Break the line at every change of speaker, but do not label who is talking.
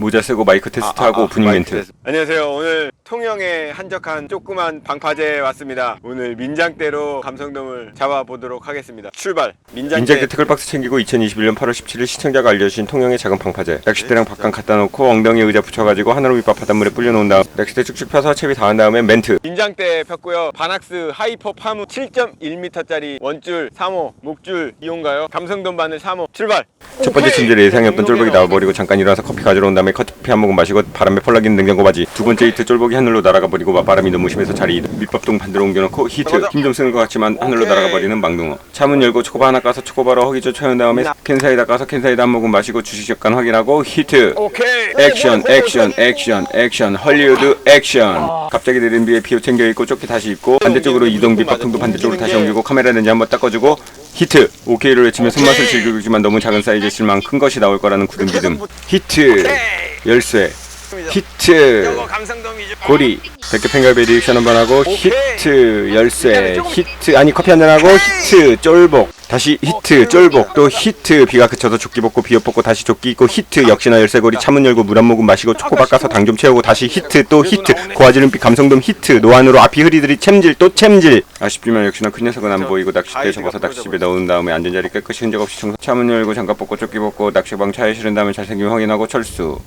모자 쓰고 마이크 테스트하고 오프닝
마이크
멘트
테스트. 안녕하세요. 오늘 통영에 한적한 조그만 방파제에 왔습니다. 오늘 민장대로 감성돔을 잡아보도록 하겠습니다. 출발. 민장대.
인자대 태클박스 챙기고 2021년 8월 17일 시청자가 알려주신 통영의 작은 방파제 낚싯대랑 바깥 갖다 놓고 엉덩이에 의자 붙여가지고 하나로 밑밥 바닷물에 불려놓은 다음 낚싯대 쭉쭉 펴서 채비 닿은 다음에 멘트
민장대 폈고요. 바낙스 하이퍼 파무 7.1m짜리 원줄 3호 목줄 이용가요. 감성돔 바늘 3호 출발.
첫 번째 침질에 예상이 없던 쫄복이 나와버리고 잠깐 일어나서 커피 가져온 다음에 커피 한 모금 마시고 바람에 펄럭이는 냉장고 바지. 두 번째 히트 쫄복이 하늘로 날아가 버리고 바람이 너무 심해서 자리 이동 밑밥동 반대로 옮겨놓고 히트 힘 좀 쓰는 것 같지만 하늘로. 날아가 버리는 망둥어. 차문 열고 초코바 하나 까서 초코바로 허기져 쳐연 다음에 캔사이다 까서 캔사이다 한 모금 마시고 주식 약간 확인하고 히트.
오케이.
액션 액션 액션 액션. 헐리우드 액션. 갑자기 내린 비에 비옷 챙겨 입고 조끼 다시 입고 반대쪽으로 이동 밑밥통도 반대쪽으로 다시 옮기고 카메라 렌즈 한번 닦아주고 히트 오케이를 외치며 손맛을 즐기고 있지만 너무 작은 실망 큰 것이 나올 거라는 굳은 믿음 히트 열쇠. 히트. 고리. 100개 팽갈배 리액션 한번 하고. 히트 열쇠. 히트. 아니 커피 한잔 하고 히트 쫄복 다시 히트 쫄복 또 히트 비가 그쳐서 조끼 벗고 비옷 벗고 다시 조끼 입고 히트 역시나 열쇠고리 차문 열고 물 한 모금 마시고 초코 바꿔서 당 좀 채우고 다시 히트 또 히트. 고화질은빛 감성돔 히트. 노안으로 앞이 흐리들이 챔질 또 챔질. 아쉽지만 역시나 큰 녀석은 안 보이고 낚싯대 접어서 낚시집에 넣은 다음에 앉은 자리 깨끗이 흔적 없이 청소 차문 열고 장갑 벗고 조끼 벗고 낚시방 차에 실은 다음에 잘생김 확인하고 철수